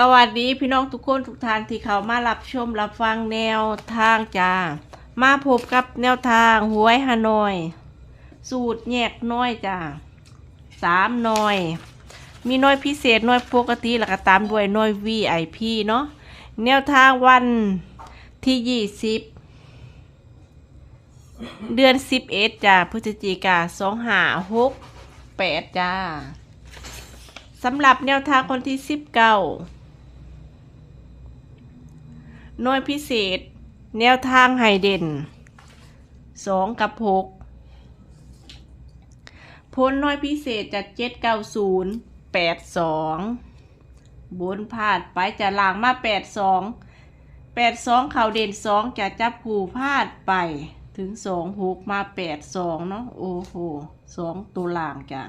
สวัสดีพี่น้องทุกคนทุกท่านที่เขามารับชมรับฟังแนวทางจ้า มาพบกับแนวทางหวยฮานอย สูตรแยกน้อยจ้าสามน่อย มีน้อยพิเศษน้อยปกติแล้วก็ตามด้วยน้อย VIP เนาะแนวทางวันที่ยี่สิบเดือนสิบเอ็ดจ้าพฤศจิกาสองห้าหกแปดจ้าสำหรับแนวทางคนที่สิบเก้า หน่วยพิเศษ แนวทางไฮเด่นสองกับหกพ้นหน่วยพิเศษจากเจ็ดเก้าศูนย์แปดสองบนพาดไปจะล่างมาแปดสองแปดสองเข่าเด่นสองจะจับผูพาดไปถึงสองหกมาแปดสองเนาะโอ้โหสองตัวล่างจ้ะ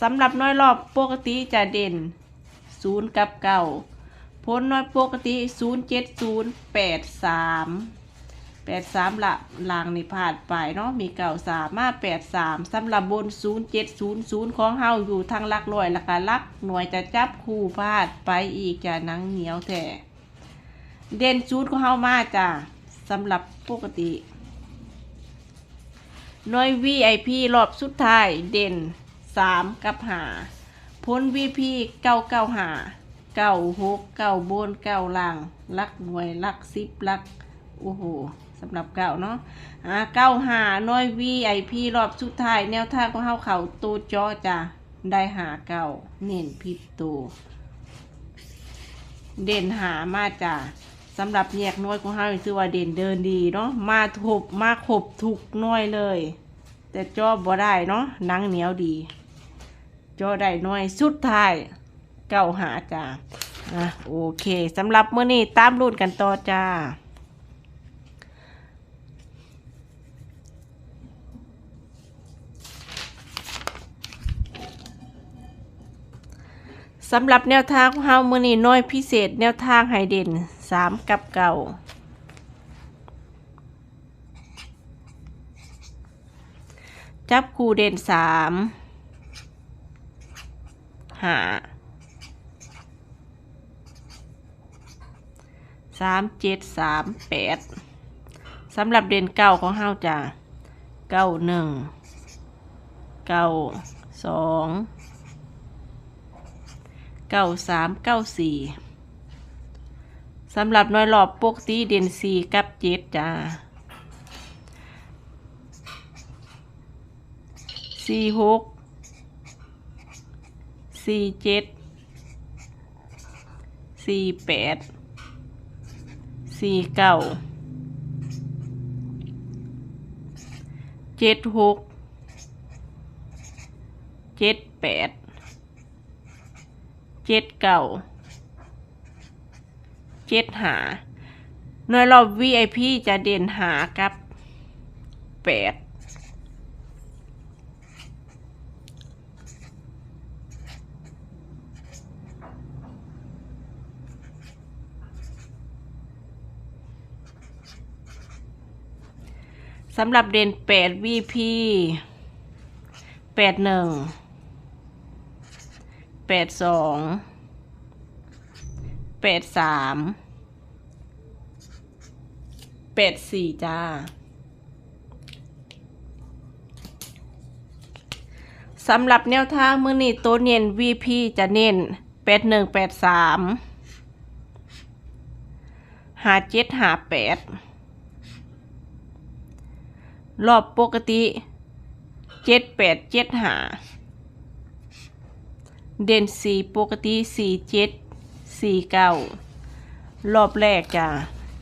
สำหรับน้อยรอบปกติจะเด่น0กับเก่า พ้นน้อยปกติ 0 7 0 8 3 8 3ละลางนี่ผ่านไปเนาะมีเก่าสามมา8 3สำหรับบน 0 7 0 0 ของเฮาอยู่ทางลักลอยละกลักหน่วยจะจับคู่พาดไปอีกจะนังเหนียวแท้เด่นศูนย์ของเฮามาจ้ะสำหรับปกติน้อย VIP รอบสุดท้ายเด่นสามกับหาพ้น VP เก้า เก้าหาเก้าหกเก้าบนเก้าล่างลักหน่วยลักสิบลักโอ้โหสำหรับเก้าเนาะอ่าเก้าหาน้อย VIP รอบสุดท้ายแนวท่างของเฮาเขาตูจอจ้ะได้หาเก้าเน้นพิษตูเด่นหามาจ้ะสำหรับแยกน้อยของเฮาชื่อว่าเด่นเดินดีเนาะมาถบมาขบทุกน้อยเลย แต่จอบ่ได้เนาะนังเหนียวดี จอได้น้อยสุดท้าย เก้าหาจ้าอะโอเคสำหรับเมื้อนี้ตามรุ่นกันต่อจ้าสำหรับแนวทางเฮามื้อนี้น้อยพิเศษ แนวทางไฮเด่นสามกับเก่า จับคู่เด่นสามหา สามเจ็ดสามแปดสำหรับเด่นเก้าของเฮาจ้ะเก้าหนึ่งเก้าสองเก้าสามเก้าสี่สำหรับน้อยรอบปกติเด่นสี่กับเจ็ดจ้าสี่หกสี่เจ็ดสี่แปด สี่เก้าเจ็ดหกเจ็ดแปดเจ็ดเก้าเจ็ดหาหน่วยรอบ VIP จะเด่นหากับแปด สำหรับเด่นแปด VP แปดหนึ่งแปดสองแปดสามแปดสี่จ้าสำหรับแนวทางมือนี้ตัวเน้น VP จะเน้นแปดหนึ่งแปดสามหาเจ็ดหาแปด รอบปกติเจ็ดแปดเจ็ดหาเด่นสี่ปกติสี่เจ็ดสี่เก้ารอบแรกจ้ะ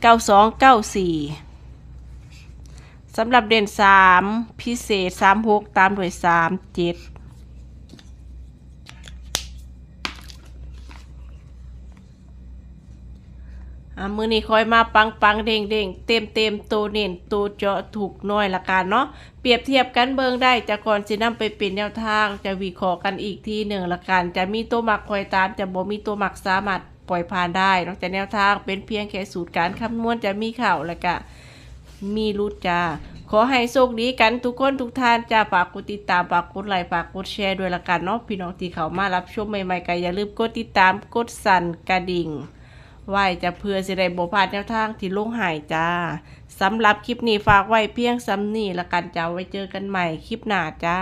เก้าสองเก้าสี่สำหรับเด่นสามพิเศษสามหกตามด้วยสามเจ็ด อะมือนี้คอยมาปังปังเด้งเด้งเต็มเต็มตัวเน้นตัวเจาะถูกน้อยละกันเนาะเปรียบเทียบกันเบิงได้จะก่อนจะนำไปเป็นแนวทางจะวิเคราะห์กันอีกทีหนึ่งละกันจะมีตัวหมักคอยตามจะบ่มีตัวหมักสามารถปล่อยผ่านได้นอกจากแนวทางเป็นเพียงแค่สูตรการคำนวณจะมีข่าวแล้วก็มีรุดจ้าขอให้โชคดีกันทุกคนทุกท่านจ้าฝากกดติดตามฝากกดไลค์ฝากกดแชร์ด้วยละกันเนาะพี่น้องที่เขามารับชมใหม่ๆก็อย่าลืมกดติดตามกดสั่นกระดิ่ง ไว้จะเพื่อสิได้บ่พลาดแนวทางที่ลงหายจ้าสำหรับคลิปนี้ฝากไว้เพียงซ้ำนี่ละกันจ้าไว้เจอกันใหม่คลิปหน้าจ้า